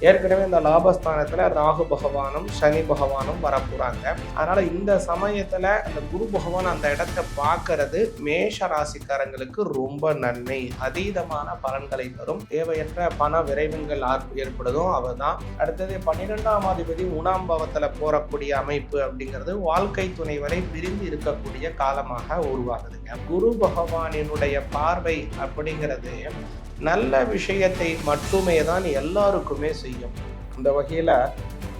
ஏற்கனவே இந்த லாபஸ்தானத்தில் ராகு பகவானும் சனி பகவானும் வரப்போகிறாங்க அதனால் இந்த சமயத்தில் அந்த குரு பகவான் அந்த இடத்த பார்க்கறது மேஷ ராசிக்காரங்களுக்கு ரொம்ப நன்மை. அதீதமான பலன்களை தரும். தேவையற்ற பண விரைவுகள் ஆர்- ஏற்படுதும். தான் அடுத்தது பன்னிரெண்டாம் அதிபதி மூணாம் போறக்கூடிய அமைப்பு அப்படிங்கிறது வாழ்க்கை துணை வரை பிரிந்து இருக்கக்கூடிய காலமாக உருவாகுதுங்க. குரு பகவானினுடைய பார்வை அப்படிங்கிறது நல்ல விஷயத்தை மட்டுமே தான் எல்லாருக்குமே செய்யும். இந்த வகையில்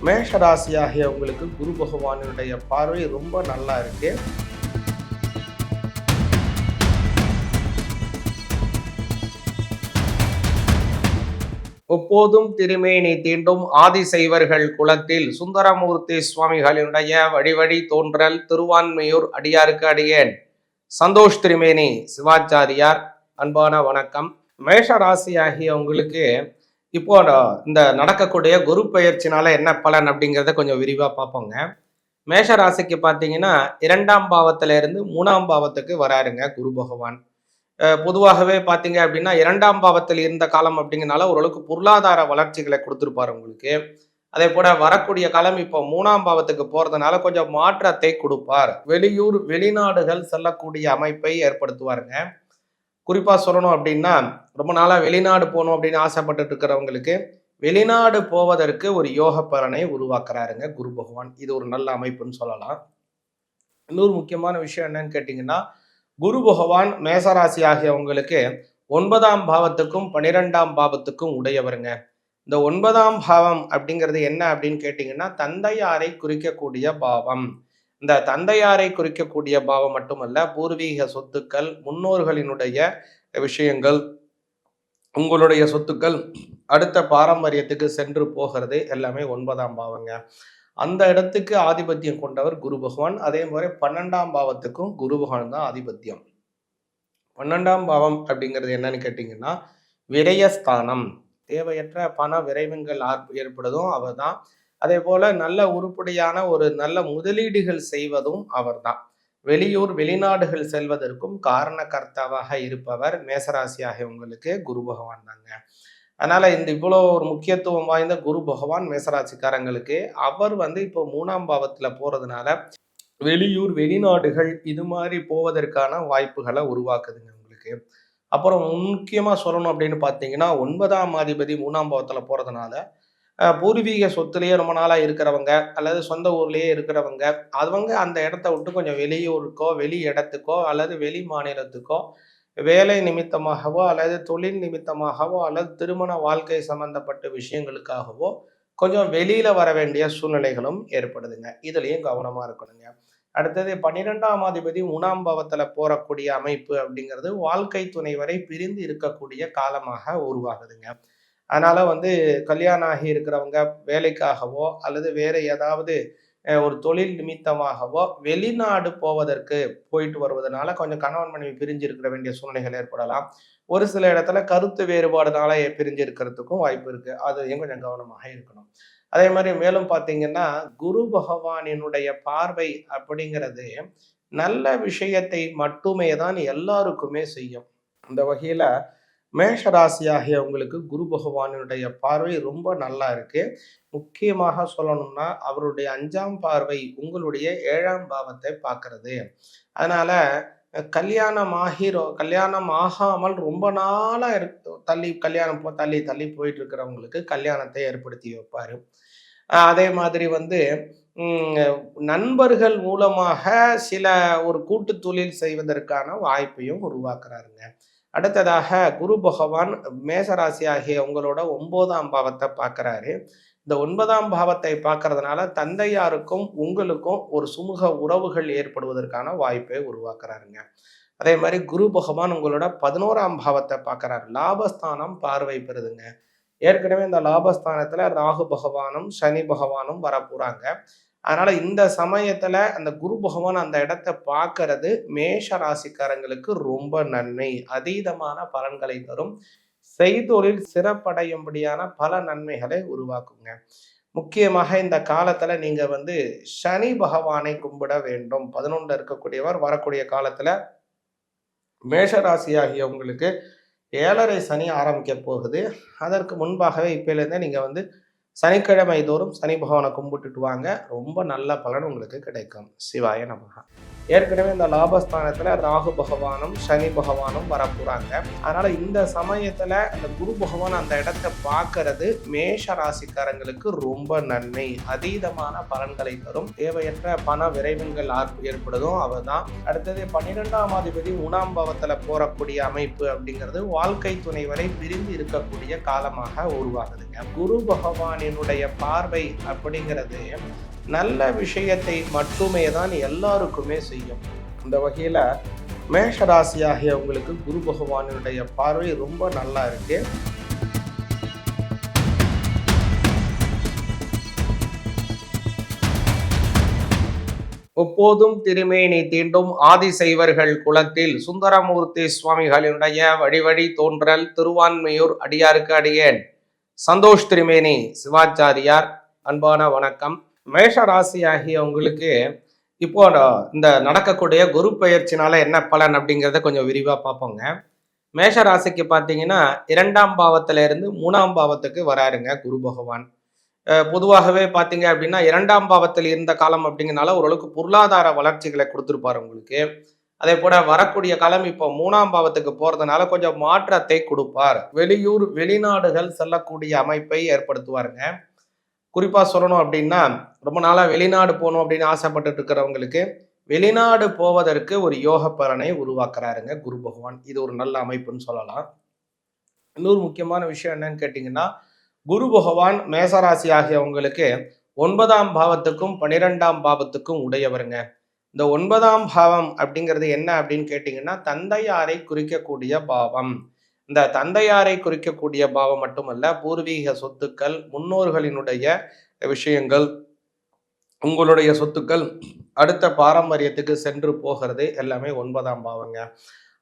மேஷராசியாகிய உங்களுக்கு குரு பகவானுடைய பார்வை ரொம்ப நல்லா இருக்கு. எப்போதும் திருமேனி தீண்டும் ஆதிசைவர்கள் குலத்தில் சுந்தரமூர்த்தி சுவாமிகளினுடைய வழிவழி தோன்றல் திருவான்மையூர் அடியாருக்கு அடியேன். சந்தோஷ் திருமேனி சிவாச்சாரியார் அன்பான வணக்கம். மேஷ ராசி ஆகிய உங்களுக்கு இப்போ இந்த நடக்கக்கூடிய குரு பயிற்சினால என்ன பலன் அப்படிங்கிறத கொஞ்சம் விரிவாக பார்ப்போங்க. மேஷ ராசிக்கு பார்த்தீங்கன்னா இரண்டாம் பாவத்துல இருந்து மூணாம் பாவத்துக்கு வராருங்க குரு பகவான். பொதுவாகவே பார்த்தீங்க அப்படின்னா இரண்டாம் பாவத்தில் இருந்த காலம் அப்படிங்கனால ஓரளவுக்கு பொருளாதார வளர்ச்சிகளை கொடுத்துருப்பாரு உங்களுக்கு. அதே போல வரக்கூடிய காலம் இப்போ மூணாம் பாவத்துக்கு போறதுனால கொஞ்சம் மாற்றத்தை கொடுப்பார். வெளியூர் வெளிநாடுகள் செல்லக்கூடிய அமைப்பை ஏற்படுத்துவாருங்க. குறிப்பாக சொல்லணும் அப்படின்னா ரொம்ப நாளாக வெளிநாடு போகணும் அப்படின்னு ஆசைப்பட்டுட்டு இருக்கிறவங்களுக்கு வெளிநாடு போவதற்கு ஒரு யோக பலனை உருவாக்குறாருங்க குரு பகவான். இது ஒரு நல்ல அமைப்புன்னு சொல்லலாம். இன்னொரு முக்கியமான விஷயம் என்னன்னு கேட்டிங்கன்னா குரு பகவான் மேசராசி ஆகியவங்களுக்கு ஒன்பதாம் பாவத்துக்கும் பனிரெண்டாம் பாவத்துக்கும் உடையவருங்க. இந்த ஒன்பதாம் பாவம் அப்படிங்கிறது என்ன அப்படின்னு கேட்டிங்கன்னா தந்தையாரை குறிக்கக்கூடிய பாவம். இந்த தந்தையாரை குறிக்கக்கூடிய பாவம் மட்டுமல்ல பூர்வீக சொத்துக்கள் முன்னோர்களினுடைய விஷயங்கள் உங்களுடைய சொத்துக்கள் அடுத்த பாரம்பரியத்துக்கு சென்று போகிறது எல்லாமே ஒன்பதாம் பாவங்க. அந்த இடத்துக்கு ஆதிபத்தியம் கொண்டவர் குரு பகவான். அதே மாதிரி பன்னெண்டாம் பாவத்துக்கும் குரு பகவான் தான் ஆதிபத்தியம். பன்னெண்டாம் பாவம் அப்படிங்கிறது என்னன்னு கேட்டிங்கன்னா விரயஸ்தானம். தேவையற்ற பண விரைவுகள் ஆர்- ஏற்படுதும் அவர் தான் அதே போல நல்ல உருப்படியான ஒரு நல்ல முதலீடுகள் செய்வதும் அவர்தான். வெளியூர் வெளிநாடுகள் செல்வதற்கும் காரணகர்த்தாவாக இருப்பவர் மேசராசியாக உங்களுக்கு குரு பகவான் தாங்க. அதனால இந்த இவ்வளோ ஒரு முக்கியத்துவம் வாய்ந்த குரு பகவான் மேசராசிக்காரங்களுக்கு அவர் வந்து இப்போ மூணாம் பாவத்தில் போறதுனால வெளியூர் வெளிநாடுகள் இது மாதிரி போவதற்கான வாய்ப்புகளை உருவாக்குதுங்க உங்களுக்கு. அப்புறம் முக்கியமாக சொல்லணும் அப்படின்னு பார்த்தீங்கன்னா ஒன்பதாம் அதிபதி மூணாம் பாவத்தில் போறதுனால பூர்வீக சொத்துலேயே ரொம்ப நாளாக இருக்கிறவங்க அல்லது சொந்த ஊர்லேயே இருக்கிறவங்க அவங்க அந்த இடத்த விட்டு கொஞ்சம் வெளியூருக்கோ வெளி இடத்துக்கோ அல்லது வெளி மாநிலத்துக்கோ வேலை நிமித்தமாகவோ அல்லது தொழில் நிமித்தமாகவோ அல்லது திருமண வாழ்க்கை சம்பந்தப்பட்ட விஷயங்களுக்காகவோ கொஞ்சம் வெளியில் வர வேண்டிய சூழ்நிலைகளும் ஏற்படுதுங்க. இதுலேயும் கவனமாக இருக்கணுங்க. அடுத்தது பன்னிரெண்டாம் அதிபதி உணாம்பவத்தில் போகக்கூடிய போறக்கூடிய அமைப்பு அப்படிங்கிறது வாழ்க்கை துணை வரை பிரிந்து இருக்கக்கூடிய காலமாக உருவாகுதுங்க. அதனால வந்து கல்யாணம் ஆகி இருக்கிறவங்க வேலைக்காகவோ அல்லது வேற ஏதாவது ஒரு தொழில் நிமித்தமாகவோ வெளிநாடு போவதற்கு போயிட்டு வருவதனால கொஞ்சம் கணவன் மனைவி பிரிஞ்சு இருக்கிற வேண்டிய சூழ்நிலைகள் ஏற்படலாம். ஒரு சில இடத்துல கருத்து வேறுபாடுனால பிரிஞ்சு இருக்கிறதுக்கும் வாய்ப்பு இருக்கு. அதையும் கொஞ்சம் கவனமாக இருக்கணும். அதே மாதிரி மேலும் பார்த்தீங்கன்னா குரு பகவானினுடைய பார்வை அப்படிங்கிறது நல்ல விஷயத்தை மட்டுமே தான் எல்லாருக்குமே செய்யும். இந்த வகையில் மேஷ ராசியாகிய உங்களுக்கு குரு பகவானுடைய பார்வை ரொம்ப நல்லா இருக்கு. முக்கியமாக சொல்லணும்னா அவருடைய அஞ்சாம் பார்வை உங்களுடைய ஏழாம் பாவத்தை பார்க்கறது. அதனால கல்யாணம் ஆகிரோ கல்யாணம் ஆகாமல் ரொம்ப நாளாக இரு தள்ளி கல்யாணம் போ- தள்ளி தள்ளி போயிட்டு இருக்கிறவங்களுக்கு கல்யாணத்தை ஏற்படுத்தி வைப்பாரு. அதே மாதிரி வந்து நண்பர்கள் மூலமாக சில ஒரு கூட்டு தொழில் செய்வதற்கான வாய்ப்பையும் உருவாக்குறாருங்க. அடுத்ததாக குரு பகவான் மேசராசி ஆகிய உங்களோட ஒன்பதாம் பாவத்தை பார்க்குறாரு. இந்த ஒன்பதாம் பாவத்தை பார்க்கறதுனால தந்தையாருக்கும் உங்களுக்கும் ஒரு சுமூக உறவுகள் ஏற்படுவதற்கான வாய்ப்பை உருவாக்குறாருங்க. அதே மாதிரி குரு பகவான் உங்களோட பதினோராம் பாவத்தை பார்க்குறாரு. லாபஸ்தானம் பார்வை பெறுதுங்க. ஏற்கனவே இந்த லாபஸ்தானத்தில் ராகு பகவானும் சனி பகவானும் வரப்போகிறாங்க அதனால இந்த சமயத்துல அந்த குரு பகவான் அந்த இடத்த பார்க்கறது மேஷ ராசிக்காரங்களுக்கு ரொம்ப நன்மை. அதீதமான பலன்களை தரும். செய்தொழில் சிறப்படையும்படியான பல நன்மைகளை உருவாக்குங்க. முக்கியமாக இந்த காலத்துல நீங்க வந்து சனி பகவானை கும்பிட வேண்டும். பதினொன்று இருக்கக்கூடியவர் வரக்கூடிய காலத்துல மேஷராசி உங்களுக்கு ஏழரை சனி ஆரம்பிக்க போகுது. அதற்கு முன்பாகவே இப்போலேருந்தே நீங்கள் வந்து சனிக்கிழமை தோறும் சனி பகவானை கும்பிட்டுட்டு வாங்க. ரொம்ப நல்ல பலன் உங்களுக்கு கிடைக்கும். சிவாய நமகா ஏற்கனவே இந்த லாபஸ்தானத்தில் ராகு பகவானும் சனி பகவானும் வரப்போகிறாங்க அதனால இந்த சமயத்தில் அந்த குரு பகவான் அந்த இடத்த பார்க்கறது மேஷ ராசிக்காரங்களுக்கு ரொம்ப நன்மை. அதீதமான பலன்களை தரும். தேவையற்ற பண விரைவுகள் ஏற்படுதும். அவதான் அடுத்தது பன்னிரெண்டாம் அதிபதி மூணாம் பாவத்துல போறக்கூடிய அமைப்பு அப்படிங்கிறது வாழ்க்கை துணை வரை பிரிந்து இருக்கக்கூடிய காலமாக உருவாகுதுங்க. குரு பகவானினுடைய பார்வை அப்படிங்கிறது நல்ல விஷயத்தை மட்டுமே தான் எல்லாருக்குமே செய்யும். இந்த வகையில் மேஷராசியாகிய உங்களுக்கு குரு பகவானுடைய பார்வை ரொம்ப நல்லா இருக்கு. எப்போதும் திருமேனி தீண்டும் ஆதிசைவர்கள் குலத்தில் சுந்தரமூர்த்தி சுவாமிகளினுடைய வழிவழி தோன்றல் திருவான்மையூர் அடியாருக்கு அடியேன். சந்தோஷ் திருமேனி சிவாச்சாரியார் அன்பான வணக்கம். மேஷ ராசி ஆகியவங்களுக்கு இப்போ இந்த நடக்கக்கூடிய குரு பயிற்சினால என்ன பலன் அப்படிங்கிறத கொஞ்சம் விரிவாக பார்ப்போங்க. மேஷ ராசிக்கு பார்த்தீங்கன்னா இரண்டாம் பாவத்துல இருந்து மூணாம் பாவத்துக்கு வராருங்க குரு பகவான். பொதுவாகவே பார்த்தீங்க அப்படின்னா இரண்டாம் பாவத்தில் இருந்த காலம் அப்படிங்கிறனால ஓரளவுக்கு பொருளாதார வளர்ச்சிகளை கொடுத்துருப்பாரு உங்களுக்கு. அதே போல வரக்கூடிய காலம் இப்போ மூணாம் பாவத்துக்கு போறதுனால கொஞ்சம் மாற்றத்தை கொடுப்பார். வெளியூர் வெளிநாடுகள் செல்லக்கூடிய அமைப்பை ஏற்படுத்துவாருங்க. குறிப்பாக சொல்லணும் அப்படின்னா ரொம்ப நாளாக வெளிநாடு போகணும் அப்படின்னு ஆசைப்பட்டு இருக்கிறவங்களுக்கு வெளிநாடு போவதற்கு ஒரு யோக பலனை உருவாக்குறாருங்க குரு பகவான். இது ஒரு நல்ல அமைப்புன்னு சொல்லலாம். இன்னொரு முக்கியமான விஷயம் என்னன்னு கேட்டிங்கன்னா குரு பகவான் மேசராசி ஆகியவங்களுக்கு ஒன்பதாம் பாவத்துக்கும் பனிரெண்டாம் பாவத்துக்கும் உடையவருங்க. இந்த ஒன்பதாம் பாவம் அப்படிங்கிறது என்ன அப்படின்னு கேட்டிங்கன்னா தந்தையாரை குறிக்கக்கூடிய பாவம். இந்த தந்தையாரை குறிக்கக்கூடிய பாவம் மட்டுமல்ல பூர்வீக சொத்துக்கள் முன்னோர்களினுடைய விஷயங்கள் உங்களுடைய சொத்துக்கள் அடுத்த பாரம்பரியத்துக்கு சென்று போகிறது எல்லாமே ஒன்பதாம் பாவங்க.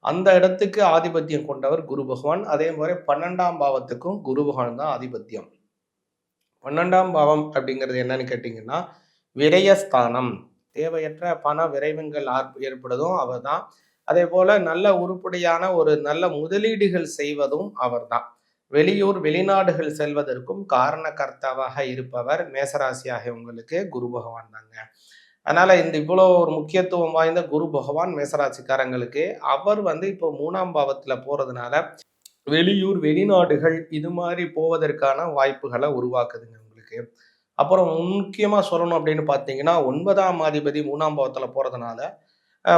அந்த இடத்துக்கு ஆதிபத்தியம் கொண்டவர் குரு பகவான். அதே மாதிரி பன்னெண்டாம் பாவத்துக்கும் குரு பகவான் தான் ஆதிபத்தியம். பன்னெண்டாம் பாவம் அப்படிங்கிறது என்னன்னு கேட்டிங்கன்னா விரயஸ்தானம். தேவையற்ற பண விரைவுகள் ஏற்படுதும் அவர் தான் அதே போல நல்ல உருப்படியான ஒரு நல்ல முதலீடுகள் செய்வதும் அவர்தான். வெளியூர் வெளிநாடுகள் செல்வதற்கும் காரணகர்த்தாவாக இருப்பவர் மேசராசியாக உங்களுக்கு குரு பகவான் தாங்க. அதனால இந்த இவ்வளோ ஒரு முக்கியத்துவம் வாய்ந்த குரு பகவான் மேசராசிக்காரங்களுக்கு அவர் வந்து இப்போ மூணாம் பாவத்துல போறதுனால வெளியூர் வெளிநாடுகள் இது மாதிரி போவதற்கான வாய்ப்புகளை உருவாக்குதுங்க உங்களுக்கு. அப்புறம் முக்கியமாக சொல்லணும் அப்படின்னு பார்த்தீங்கன்னா ஒன்பதாம் அதிபதி மூணாம் பாவத்தில் போகிறதுனால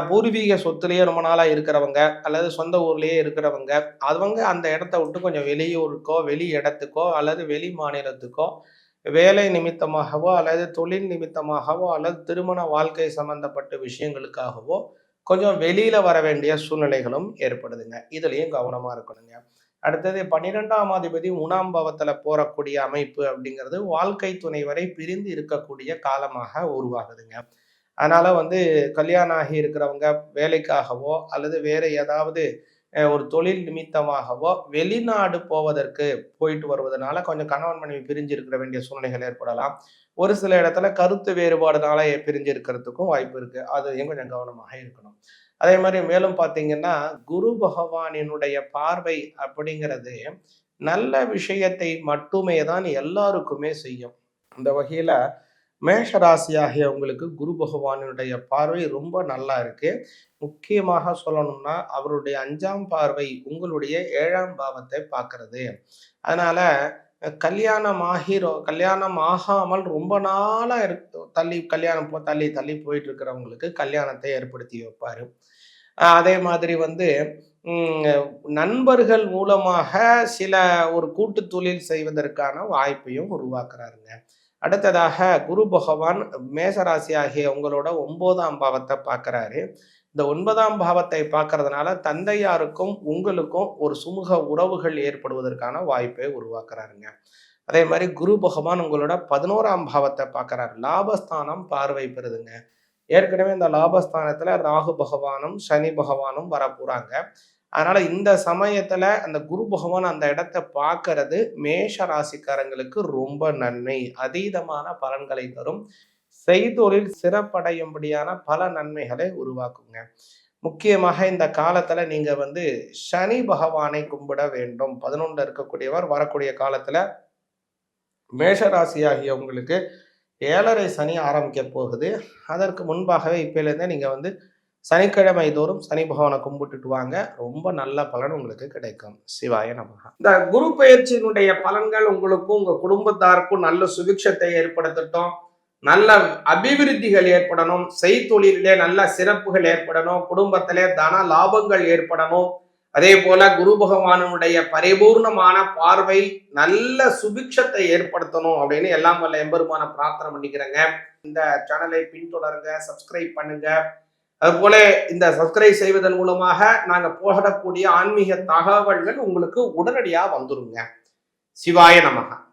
பூர்வீக சொத்துலேயே ரொம்ப நாளாக இருக்கிறவங்க அல்லது சொந்த ஊர்லேயே இருக்கிறவங்க அவங்க அந்த இடத்த விட்டு கொஞ்சம் வெளியூருக்கோ வெளி இடத்துக்கோ அல்லது வெளி மாநிலத்துக்கோ வேலை நிமித்தமாகவோ அல்லது தொழில் நிமித்தமாகவோ அல்லது திருமண வாழ்க்கை சம்பந்தப்பட்ட விஷயங்களுக்காகவோ கொஞ்சம் வெளியில் வர வேண்டிய சூழ்நிலைகளும் ஏற்படுதுங்க. இதுலேயும் கவனமாக இருக்கணுங்க. அடுத்தது பன்னிரெண்டாம் அதிபதி மூணாம் பாவத்துல போறக்கூடிய அமைப்பு அப்படிங்கிறது வாழ்க்கை துணை வரை பிரிந்து இருக்கக்கூடிய காலமாக உருவாகுதுங்க. அதனால் வந்து கல்யாணம் ஆகி இருக்கிறவங்க வேலைக்காகவோ அல்லது வேறு ஏதாவது ஒரு தொழில் நிமித்தமாகவோ வெளிநாடு போவதற்கு போயிட்டு வருவதனால கொஞ்சம் கணவன் மனைவி பிரிஞ்சு இருக்கிற வேண்டிய சூழ்நிலைகள் ஏற்படலாம். ஒரு சில இடத்துல கருத்து வேறுபாடுனால பிரிஞ்சு இருக்கிறதுக்கும் வாய்ப்பு இருக்கு. அதையும் கொஞ்சம் கவனமாக இருக்கணும். அதே மாதிரி மேலும் பார்த்தீங்கன்னா குரு பகவானினுடைய பார்வை அப்படிங்கிறது நல்ல விஷயத்தை மட்டுமே தான் எல்லாருக்குமே செய்யும். அந்த வகையில் மேஷ ராசியாகிய உங்களுக்கு குரு பகவானுடைய பார்வை ரொம்ப நல்லா இருக்கு. முக்கியமாக சொல்லணும்னா அவருடைய அஞ்சாம் பார்வை உங்களுடைய ஏழாம் பாவத்தை பார்க்கறது. அதனால கல்யாணம் ஆகிரோ கல்யாணம் ஆகாமல் ரொம்ப நாளாக இரு தள்ளி கல்யாணம் போ தள்ளி தள்ளி போயிட்டு இருக்கிறவங்களுக்கு கல்யாணத்தை ஏற்படுத்தி வைப்பார். அதே மாதிரி வந்து நண்பர்கள் மூலமாக சில ஒரு கூட்டு தொழில் செய்வதற்கான வாய்ப்பையும் உருவாக்குறாருங்க. அடுத்ததாக குரு பகவான் மேசராசி ஆகிய உங்களோட ஒன்பதாம் பாவத்தை பார்க்குறாரு. இந்த ஒன்பதாம் பாவத்தை பார்க்கறதுனால தந்தையாருக்கும் உங்களுக்கும் ஒரு சுமூக உறவுகள் ஏற்படுவதற்கான வாய்ப்பை உருவாக்குறாருங்க. அதே மாதிரி குரு பகவான் உங்களோட பதினோராம் பாவத்தை பார்க்குறாரு. லாபஸ்தானம் பார்வை பெறுதுங்க. ஏற்கனவே இந்த லாபஸ்தானத்தில் ராகு பகவானும் சனி பகவானும் வரப்போகிறாங்க அதனால இந்த சமயத்துல அந்த குரு பகவான் அந்த இடத்த பார்க்கறது மேஷ ராசிக்காரங்களுக்கு ரொம்ப நன்மை. அதீதமான பலன்களை தரும். செய்தொழில் சிறப்படையும்படியான பல நன்மைகளை உருவாக்குங்க. முக்கியமாக இந்த காலத்துல நீங்க வந்து சனி பகவானை கும்பிட வேண்டும். பதினொன்று இருக்கக்கூடியவர் வரக்கூடிய காலத்துல மேஷராசியாகிய உங்களுக்கு ஏழரை சனி ஆரம்பிக்க போகுது. அதற்கு முன்பாகவே இப்போலேருந்தே நீங்கள் வந்து சனிக்கிழமை தோறும் சனி பகவானை கும்பிட்டுட்டு வாங்க. ரொம்ப நல்ல பலன் உங்களுக்கு கிடைக்கும். சிவாய நமக இந்த குரு பயிற்சியினுடைய பலன்கள் உங்களுக்கும் உங்க குடும்பத்தாருக்கும் நல்ல சுபிக்ஷத்தை ஏற்படுத்தட்டும். நல்ல அபிவிருத்திகள் ஏற்படணும். செய்தொழிலே நல்ல சிறப்புகள் ஏற்படணும். குடும்பத்திலே தன லாபங்கள் ஏற்படணும். அதே போல குரு பகவானுடைய பரிபூர்ணமான பார்வை நல்ல சுபிக்ஷத்தை ஏற்படுத்தணும் அப்படின்னு எல்லாம் வல்ல எம்பெருமான பிரார்த்தனை பண்ணிக்கிறேங்க. இந்த சேனலை பின்தொடருங்க சப்ஸ்கிரைப் பண்ணுங்க. அதுபோல இந்த சப்ஸ்கிரைப் செய்வதன் மூலமாக நாங்கள் போகக்கூடிய ஆன்மீக தகவல்கள் உங்களுக்கு உடனடியாக வந்துருங்க. சிவாய நமகா.